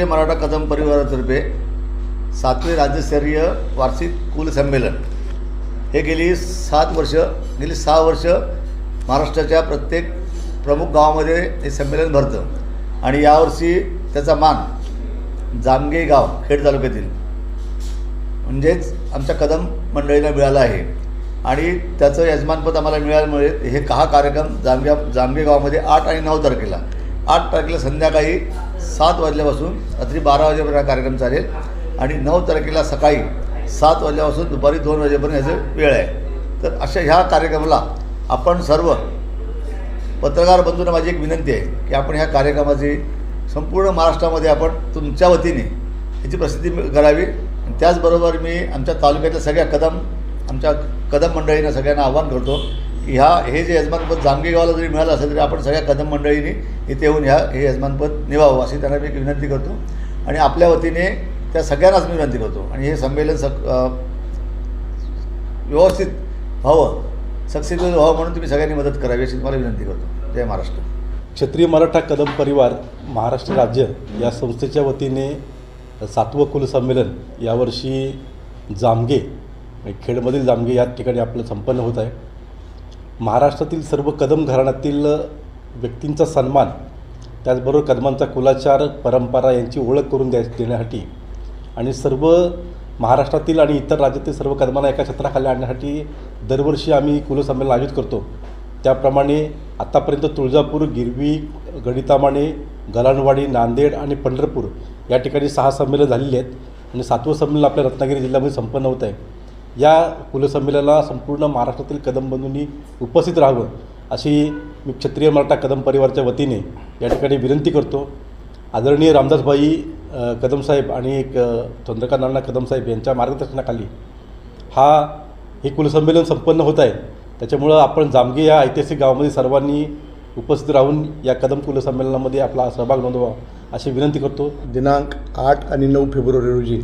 राष्ट्रीय मराठा कदम परिवारातर्फे सातवे राज्यस्तरीय वार्षिक कुलसंमेलन हे गेली सात वर्ष गेली सहा वर्ष महाराष्ट्राच्या प्रत्येक प्रमुख गावामध्ये हे संमेलन भरतं. आणि यावर्षी त्याचा मान जामगे गाव खेड तालुक्यातील म्हणजेच आमच्या कदम मंडळीला मिळालं आहे. आणि त्याचं यजमानपद आम्हाला मिळाल्यामुळे हे का कार्यक्रम जामग्या जामगे गावामध्ये आठ आणि नऊ तारखेला. आठ तारखेला संध्याकाळी सात वाजल्यापासून रात्री बारा वाजेपर्यंत हा कार्यक्रम चालेल. आणि नऊ तारखेला सकाळी सात वाजल्यापासून दुपारी दोन वाजेपर्यंत याचं वेळ आहे. तर अशा ह्या कार्यक्रमाला आपण सर्व पत्रकार बंधूंना माझी एक विनंती आहे की आपण ह्या कार्यक्रमाची संपूर्ण महाराष्ट्रामध्ये आपण तुमच्या वतीने याची प्रसिद्धी करावी. त्याचबरोबर मी आमच्या तालुक्यातल्या सगळ्या कदम आमच्या कदम मंडळींना सगळ्यांना आव्हान करतो ह्या हे जे यजमानपद जामगेगावला जरी मिळालं असेल तरी आपण सगळ्या कदम मंडळींनी इथे येऊन ह्या हे यजमानपद निवावं अशी त्यांना मी एक विनंती करतो. आणि आपल्या वतीने त्या सगळ्यांनाच मी विनंती करतो. आणि हे संमेलन सक व्यवस्थित व्हावं सक्सेसफुल व्हावं म्हणून तुम्ही सगळ्यांनी मदत करावी अशी तुम्हाला विनंती करतो. जय महाराष्ट्र. क्षत्रिय मराठा कदम परिवार महाराष्ट्र राज्य या संस्थेच्या वतीने सातवं कुल संमेलन यावर्षी जामगे खेडमधील जामगे या ठिकाणी आपलं संपन्न होत आहे. महाराष्ट्रातील सर्व कदम घराण्यातील व्यक्तींचा सन्मान त्याचबरोबर कदमांचा कुलाचार परंपरा यांची ओळख करून द्या देण्यासाठी आणि सर्व महाराष्ट्रातील आणि इतर राज्यातील सर्व कदमांना एका छत्राखाली आणण्यासाठी दरवर्षी आम्ही कुलसंमेलन आयोजित करतो. त्याप्रमाणे आत्तापर्यंत तुळजापूर गिरवी गडितामाणे गलाणवाडी नांदेड आणि पंढरपूर या ठिकाणी सहा संमेलन झालेली आहेत आणि सातवं संमेलन आपल्या रत्नागिरी जिल्ह्यामध्ये संपन्न होत आहे. या कुलसंमेलनाला संपूर्ण महाराष्ट्रातील कदम बंधूंनी उपस्थित राहावं अशी मी क्षत्रिय मराठा कदम परिवारच्या वतीने या ठिकाणी विनंती करतो. आदरणीय रामदासभाई कदमसाहेब आणि एक चंद्रकांत नाना कदमसाहेब यांच्या मार्गदर्शनाखाली हा हे कुलसंमेलन संपन्न होत आहे. त्याच्यामुळं आपण जामगे या ऐतिहासिक गावामध्ये सर्वांनी उपस्थित राहून या कदम कुलसंमेलनामध्ये आपला सहभाग नोंदवा अशी विनंती करतो. दिनांक आठ आणि नऊ फेब्रुवारी रोजी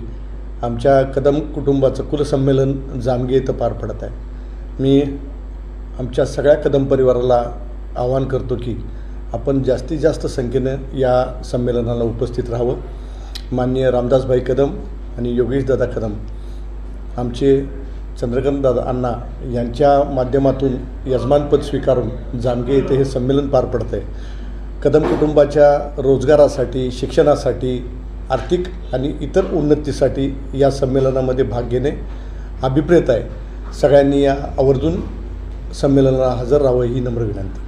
आमच्या कदम कुटुंबाचं कुलसंमेलन जामगे इथं पार पडत आहे. मी आमच्या सगळ्या कदम परिवाराला आवाहन करतो की आपण जास्तीत जास्त संख्येनं या संमेलनाला उपस्थित राहावं. माननीय रामदासभाई कदम आणि योगेशदादा कदम आमचे चंद्रकांतदादा अण्णा यांच्या माध्यमातून यजमानपद स्वीकारून जामगे येथे हे संमेलन पार पडतं आहे. कदम कुटुंबाच्या रोजगारासाठी शिक्षणासाठी आर्थिक आणि इतर उन्नतीसाठी या संमेलनामध्ये भाग घेणे अभिप्रेत आहे. सगळ्यांनी या आवर्जून संमेलनाला हजर राहावं ही नम्र विनंती.